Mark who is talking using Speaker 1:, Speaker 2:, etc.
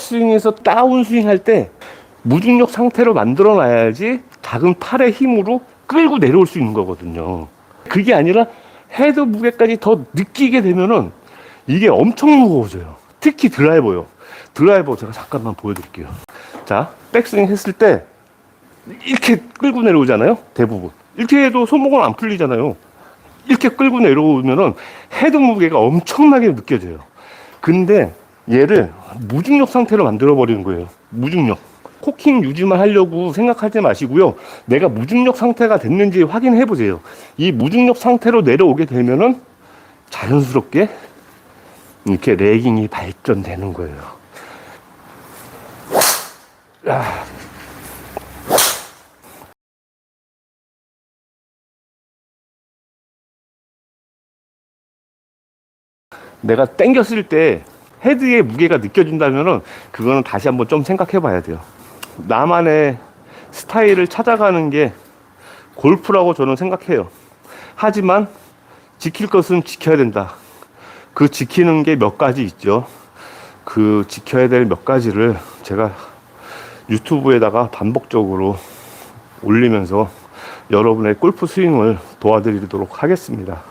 Speaker 1: 백스윙에서 다운스윙 할 때 무중력 상태로 만들어 놔야지 작은 팔의 힘으로 끌고 내려올 수 있는 거거든요. 그게 아니라 헤드 무게까지 더 느끼게 되면은 이게 엄청 무거워져요. 특히 드라이버요. 드라이버 제가 잠깐만 보여드릴게요. 자, 백스윙 했을 때 이렇게 끌고 내려오잖아요. 대부분. 이렇게 해도 손목은 안 풀리잖아요. 이렇게 끌고 내려오면은 헤드 무게가 엄청나게 느껴져요. 근데 얘를 무중력 상태로 만들어 버리는 거예요. 무중력. 코킹 유지만 하려고 생각하지 마시고요. 내가 무중력 상태가 됐는지 확인해 보세요. 이 무중력 상태로 내려오게 되면은 자연스럽게 이렇게 레깅이 발전되는 거예요. 아. 내가 당겼을 때 헤드의 무게가 느껴진다면은 그거는 다시 한번 좀 생각해 봐야 돼요. 나만의 스타일을 찾아가는 게 골프라고 저는 생각해요. 하지만 지킬 것은 지켜야 된다. 그 지키는 게 몇 가지 있죠. 그 지켜야 될 몇 가지를 제가 유튜브에다가 반복적으로 올리면서 여러분의 골프 스윙을 도와드리도록 하겠습니다.